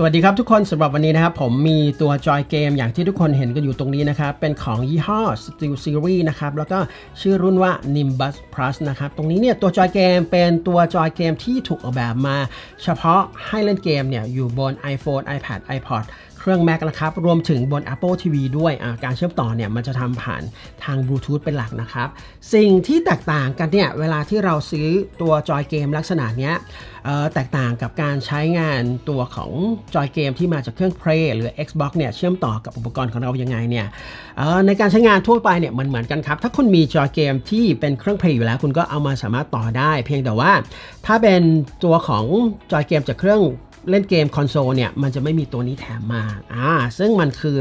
สวัสดีครับทุกคนสำหรับวันนี้นะครับ ผมมีตัวจอยเกมอย่างที่ทุกคนเห็นกันอยู่ตรงนี้นะครับ เป็นของยี่ห้อ Steel Series นะครับ แล้วก็ชื่อรุ่นว่า Nimbus Plus นะครับ ตรงนี้เนี่ยตัวจอยเกมเป็นตัวจอยเกมที่ถูกออกแบบมา เฉพาะให้เล่นเกมเนี่ยอยู่บน iPhone iPad iPod เครื่อง Mac นะครับ รวมถึงบน Apple TV ด้วยการเชื่อมต่อเนี่ยมันจะทำผ่านทางบลูทูธเป็นหลักนะครับ สิ่งที่แตกต่างกันเนี่ยเวลาที่เราซื้อตัวจอยเกมลักษณะเนี้ยแตกต่างกับการใช้งานตัวของจอยเกมที่มาจากเครื่อง Play หรือ Xbox เนี่ยเชื่อมต่อกับอุปกรณ์ของเรายังไงเนี่ยในการใช้งานทั่วไปเนี่ยมันเหมือนกันครับ ถ้าคุณมีจอยเกมที่เป็นเครื่อง Play อยู่แล้ว คุณก็เอามาสามารถต่อได้ เพียงแต่ว่า ถ้าเป็นตัวของจอยเกมจากเครื่อง เล่นเกมคอนโซลเนี่ยมันจะไม่มีตัวนี้แถมมาอ่าซึ่งมันคือ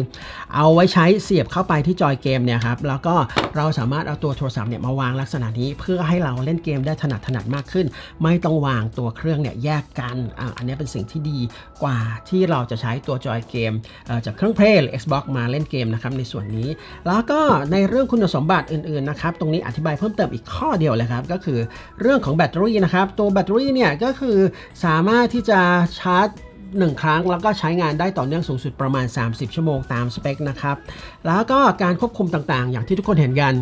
เอาไว้ใช้เสียบเข้าไปที่จอยเกมเนี่ยครับแล้วก็เราสามารถเอาตัวโทรศัพท์เนี่ยมาวางลักษณะนี้เพื่อให้เราเล่นเกมได้ถนัดถนัดมากขึ้น ไม่ต้องวางตัวเครื่องเนี่ยแยกกันอ่าอันนี้เป็นสิ่งที่ดีกว่าที่เราจะใช้ตัวจอยเกมจากเครื่องเพลย์หรือ Xbox มาเล่นเกมนะครับในส่วนนี้ แล้วก็ในเรื่องคุณสมบัติอื่นๆนะครับตรงนี้อธิบายเพิ่มเติมอีกข้อเดียวเลยครับก็คือเรื่องของแบตเตอรี่นะครับตัวแบตเตอรี่เนี่ยก็คือสามารถที่จะใช้ saat 1 ครั้งแล้วก็ใช้งานได้ต่อเนื่องสูงสุดประมาณ 30 ชั่วโมงตามสเปคนะครับแล้วก็การควบคุมต่างๆ อย่างที่ทุกคนเห็นกัน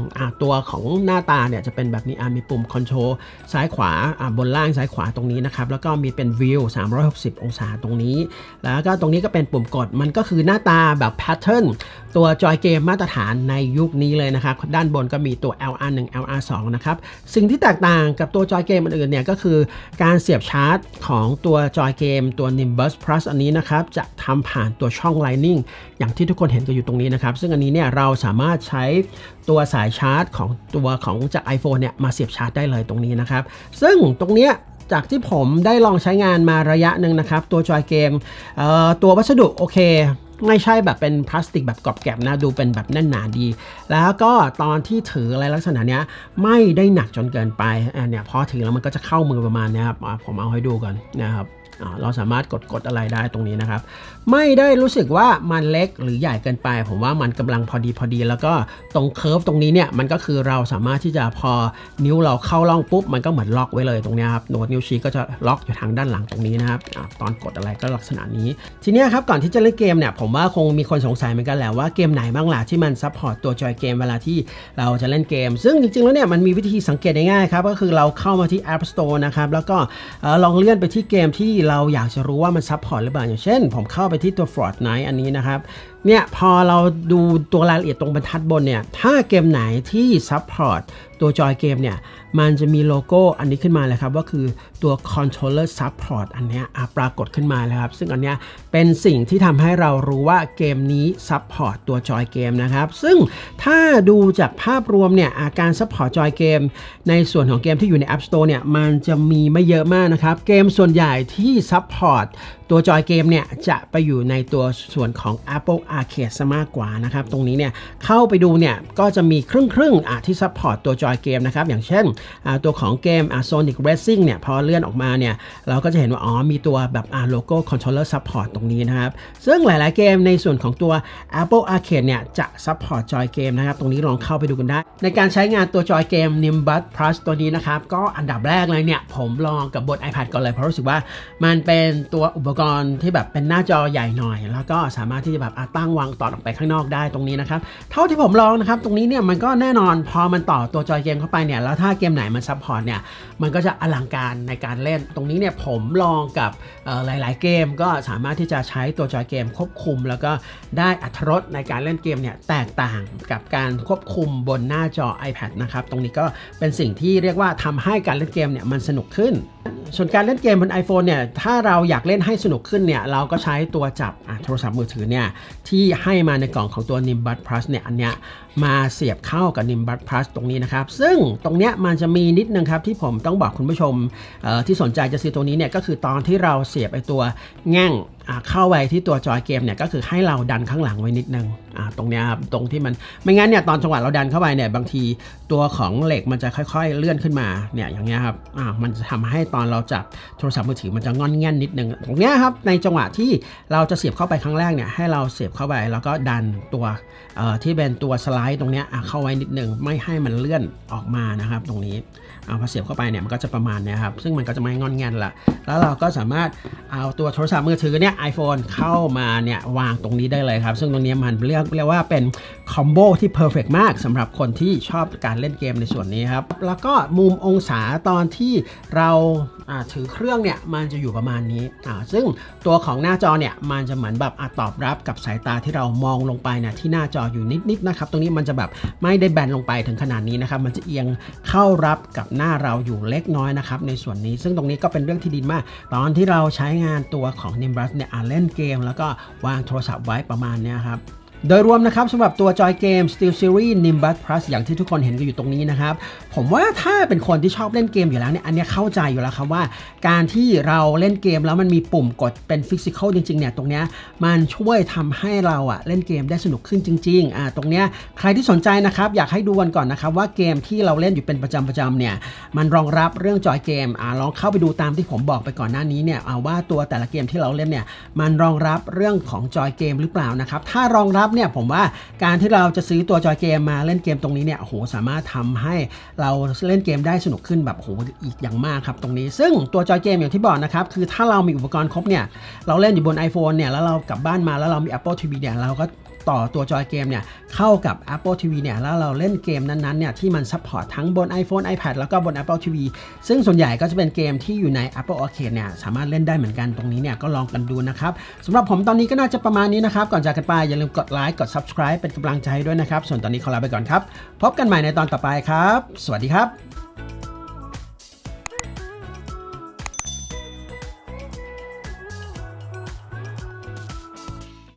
ตัวของหน้าตาเนี่ยจะเป็นแบบนี้มีปุ่มคอนโทรลซ้ายขวาบนล่างซ้ายขวาตรงนี้นะครับแล้วก็มีเป็นวิว360 องศาตรงนี้ แล้วก็ตรงนี้ก็เป็นปุ่มกดมันก็คือหน้าตาแบบแพทเทิร์นตัวจอยเกมมาตรฐานในยุคนี้เลยนะครับด้านบนก็มีตัว LR1 LR2 นะครับสิ่งที่แตกต่างกับตัวจอยเกมอื่นๆเนี่ยก็คือการเสียบชาร์จของตัวจอยเกมตัว Nimbus Plus อันนี้นะครับจะทำผ่านตัวช่อง Lightning อย่างที่ทุกคนเห็นกันอยู่ตรงนี้นะครับ ซึ่งอันนี้เนี่ยเราสามารถใช้ตัวสายชาร์จของตัวของจาก iPhone เนี่ยมาเสียบชาร์จได้เลยตรงนี้นะครับ ซึ่งตรงเนี้ยจากที่ผมได้ลองใช้งานมาระยะหนึ่งนะครับ ตัวจอยเกมเอ่อตัววัสดุโอเคไม่ใช่แบบเป็นพลาสติกแบบกรอบแกรบนะดูเป็นแบบแน่นหนาดี แล้วก็ตอนที่ถืออะไรลักษณะเนี้ยไม่ได้หนักจนเกินไปอะเนี่ยพอถือแล้วมันก็จะเข้ามือประมาณนี้ครับผมเอาให้ดูก่อนนะครับ เราสามารถกดกดอะไรได้ตรงนี้นะครับ ไม่ได้รู้สึกว่ามันเล็กหรือใหญ่เกินไป ผมว่ามันกำลังพอดีพอดี แล้วก็ตรงเคิร์ฟตรงนี้เนี่ยมันก็คือเราสามารถที่จะพอนิ้วเราเข้าร่องปุ๊บ มันก็เหมือนล็อกไว้เลยตรงนี้ครับโน้ตนิ้วชี้ก็จะล็อกอยู่ทางด้านหลังตรงนี้นะครับอตอนกดอะไรก็ลักษณะนี้ ทีนี้ครับก่อนที่จะเล่นเกมเนี่ยผมว่าคงมีคนสงสัยเหมือนกันแหละว่าเกมไหนบ้างล่ะที่มันซัพพอร์ตตัวจอยเกมเวลาที่เราจะเล่นเกม ซึ่งจริงๆแล้วเนี่ยมันมีวิธีสังเกตง่ายๆครับก็คือเราเข้ามาที่ App Store นะครับแล้วก็ลองเลื่อนไปที่เกมที่เราอยากจะรู้ว่ามันซับพอร์ตหรือเปล่าอย่างเช่น ผมเข้าไปที่ตัว Fortnite อันนี้นะครับเนี่ยพอเราดูตัวรายละเอียดตรงบรรทัดบนเนี่ยถ้าเกมไหนที่ซับพอร์ตตัวจอยเกมเนี่ย มันจะมีโลโก้อันนี้ขึ้นมาเลยครับว่าคือตัว controller support อันนี้ปรากฏขึ้นมาแล้วครับ ซึ่งอันนี้เป็นสิ่งที่ทำให้เรารู้ว่าเกมนี้ support ตัวจอยเกมนะครับ ซึ่งถ้าดูจากภาพรวมเนี่ยอาการ support จอยเกม ในส่วนของเกมที่อยู่ใน App Store เนี่ยมันจะมีไม่เยอะมากนะครับ เกมส่วนใหญ่ที่ support ตัวจอยเกมเนี่ยจะไปอยู่ในตัวส่วนของ Apple Arcade ซะมากกว่านะครับ ตรงนี้เนี่ยเข้าไปดูเนี่ยก็จะมีครึ่งครึ่งอะที่ support ตัวจอยเกมนะครับ อย่างเช่นตัวของเกม Sonic Racing เนี่ยพอเลื่อนออกมาเนี่ยเราก็จะเห็นว่าอ๋อมีตัวแบบโลโก้ controller support ตรงนี้นะครับ ซึ่งหลายๆเกมในส่วนของตัว Apple Arcade เนี่ยจะ support จอยเกมนะครับ ตรงนี้ลองเข้าไปดูกันได้ ในการใช้งานตัวจอยเกม Nimbus Plus ตัวนี้นะครับ ก็อันดับแรกเลยเนี่ย ผมลองกับบน iPad ก่อนเลย เพราะรู้สึกว่ามันเป็นตัวอุปกรณ์ที่แบบเป็นหน้าจอใหญ่หน่อย แล้วก็สามารถที่จะแบบตั้งวางต่อออกไปข้างนอกได้ตรงนี้นะครับเท่าที่ผมลองนะครับตรงนี้เนี่ยมันก็แน่นอนพอมันต่อตัวจอยเกมเข้าไปเนี่ยแล้วถ้าเกมไหนมันซัพพอร์ตเนี่ยมันก็จะอลังการในการเล่น ตรงนี้เนี่ยผมลองกับหลาย ๆ เกมก็สามารถที่จะใช้ตัวจอยเกมควบคุม แล้วก็ได้อัตรสในการเล่นเกมเนี่ยแตกต่างกับการควบคุมบนหน้าจอ iPad นะครับ ตรงนี้ก็เป็นสิ่งที่เรียกว่าทำให้การเล่นเกมเนี่ยมันสนุกขึ้น ส่วนการเล่นเกมบน iPhone เนี่ยถ้าเราอยากเล่นให้สนุกขึ้นเนี่ยเราก็ใช้ตัวจับโทรศัพท์มือถือเนี่ยที่ให้มาในกล่องของตัว Nimbus Plus เนี่ยอันเนี้ยมาเสียบเข้ากับ Nimbus Plus ตรงนี้นะครับ ซึ่งตรงเนี้ยมันจะมีนิดนึงครับที่ผมต้องบอกคุณผู้ชมที่สนใจจะซื้อตัวนี้เนี่ยก็คือตอนที่เราเสียบไอตัวแง่ง เข้าไปที่ตัวจอยเกมเนี่ยก็คือให้เราดันข้างหลังไว้นิดนึงอะตรงเนี้ยครับตรงที่มันไม่งั้นเนี่ยตอนจังหวะเราดันเข้าไปเนี่ยบางทีตัวของเหล็กมันจะค่อยๆเลื่อนขึ้นมาเนี่ยอย่างเงี้ยครับอ่ามันจะทำให้ตอนเราจับโทรศัพท์มือถือมันจะงอนแง่นนิดนึงตรงเนี้ยครับในจังหวะที่เราจะเสียบเข้าไปครั้งแรกเนี่ยให้เราเสียบเข้าไปแล้วก็ดันตัวเอ่อที่เป็นตัวสไลด์ตรงเนี้ยเข้าไว้นิดนึงไม่ให้มันเลื่อนออกมานะครับตรงนี้เอาพอเสียบเข้าไปเนี่ยมันก็จะประมาณเนี้ยครับซึ่งมันก็จะไม่งอนแงนละแล้วเราก็สามารถเอาตัวโทรศัพท์มือถือเนี่ย iPhone เข้ามาเนี่ยวางตรงนี้ได้เลยครับ ซึ่งตรงนี้มันเรียกเรียกว่าเป็นคอมโบที่เพอร์เฟกมากสำหรับคนที่ชอบการเล่นเกมในส่วนนี้ครับ แล้วก็มุมองศาตอนที่เราถือเครื่องเนี่ยมันจะอยู่ประมาณนี้ ซึ่งตัวของหน้าจอเนี่ยมันจะเหมือนแบบอตอบรับกับสายตาที่เรามองลงไปเนี่ยที่หน้าจออยู่นิดๆนะครับ ตรงนี้มันจะแบบไม่ได้แบนลงไปถึงขนาดนี้นะครับ มันจะเอียงเข้ารับกับหน้าเราอยู่เล็กน้อยนะครับในส่วนนี้ ซึ่งตรงนี้ก็เป็นเรื่องที่ดีมาก ตอนที่เราใช้งานตัวของ Nimbus เนี่ยอ่าเล่นเกม แล้วก็วางโทรศัพท์ไว้ประมาณนี้ครับ โดยรวมนะครับสำหรับตัวจอยเกม Steel Series Nimbus Plus อย่างที่ทุกคนเห็นกันอยู่ตรงนี้นะครับ ผมว่าถ้าเป็นคนที่ชอบเล่นเกมอยู่แล้วเนี่ยอันนี้เข้าใจอยู่แล้วครับว่า การที่เราเล่นเกมแล้วมันมีปุ่มกดเป็นฟิสิกอลจริงๆเนี่ยตรงเนี้ยมันช่วยทำให้เราอะเล่นเกมได้สนุกขึ้นจริงๆอ่าตรงเนี้ยใครที่สนใจนะครับอยากให้ดูกันก่อนนะครับว่าเกมที่เราเล่นอยู่เป็นประจำประจำเนี่ยมันรองรับเรื่องจอยเกมอ่าลองเข้าไปดูตามที่ผมบอกไปก่อนหน้านี้เนี่ยเอาว่าตัวแต่ละเกมที่เราเล่นเนี่ยมันรองรับเรื่องของจอยเกมหรือเปล่านะครับถ้ารองรับเนี่ยผมว่าการที่เราจะซื้อตัวจอยเกมมาเล่นเกมตรงนี้เนี่ยโอ้โหสามารถทำให้เราเล่นเกมได้สนุกขึ้นแบบโอ้โหอีกอย่างมากครับตรงนี้ ซึ่งตัวจอยเกมอย่างที่บอกนะครับคือถ้าเรามีอุปกรณ์ครบเนี่ยเราเล่นอยู่บน iPhone เนี่ยแล้วเรากลับบ้านมาแล้วเรามี Apple TV เนี่ยเราก็ ต่อตัวจอยเกมเนี่ยเข้ากับ Apple TV เนี่ยแล้วเราเล่นเกมนั้นๆเนี่ยที่มันซัพพอร์ตทั้งบน iPhone iPad แล้วก็บน Apple TV ซึ่งส่วนใหญ่ก็จะเป็นเกมที่อยู่ใน Apple Arcade เนี่ยสามารถเล่นได้เหมือนกันตรงนี้เนี่ยก็ลองกันดูนะครับสำหรับผมตอนนี้ก็น่าจะประมาณนี้นะครับ ก่อนจากกันไปอย่าลืมกดไลค์กด Subscribe เป็นกำลังใจด้วยนะครับ ส่วนตอนนี้ขอลาไปก่อนครับ พบกันใหม่ในตอนต่อไปครับ สวัสดีครับ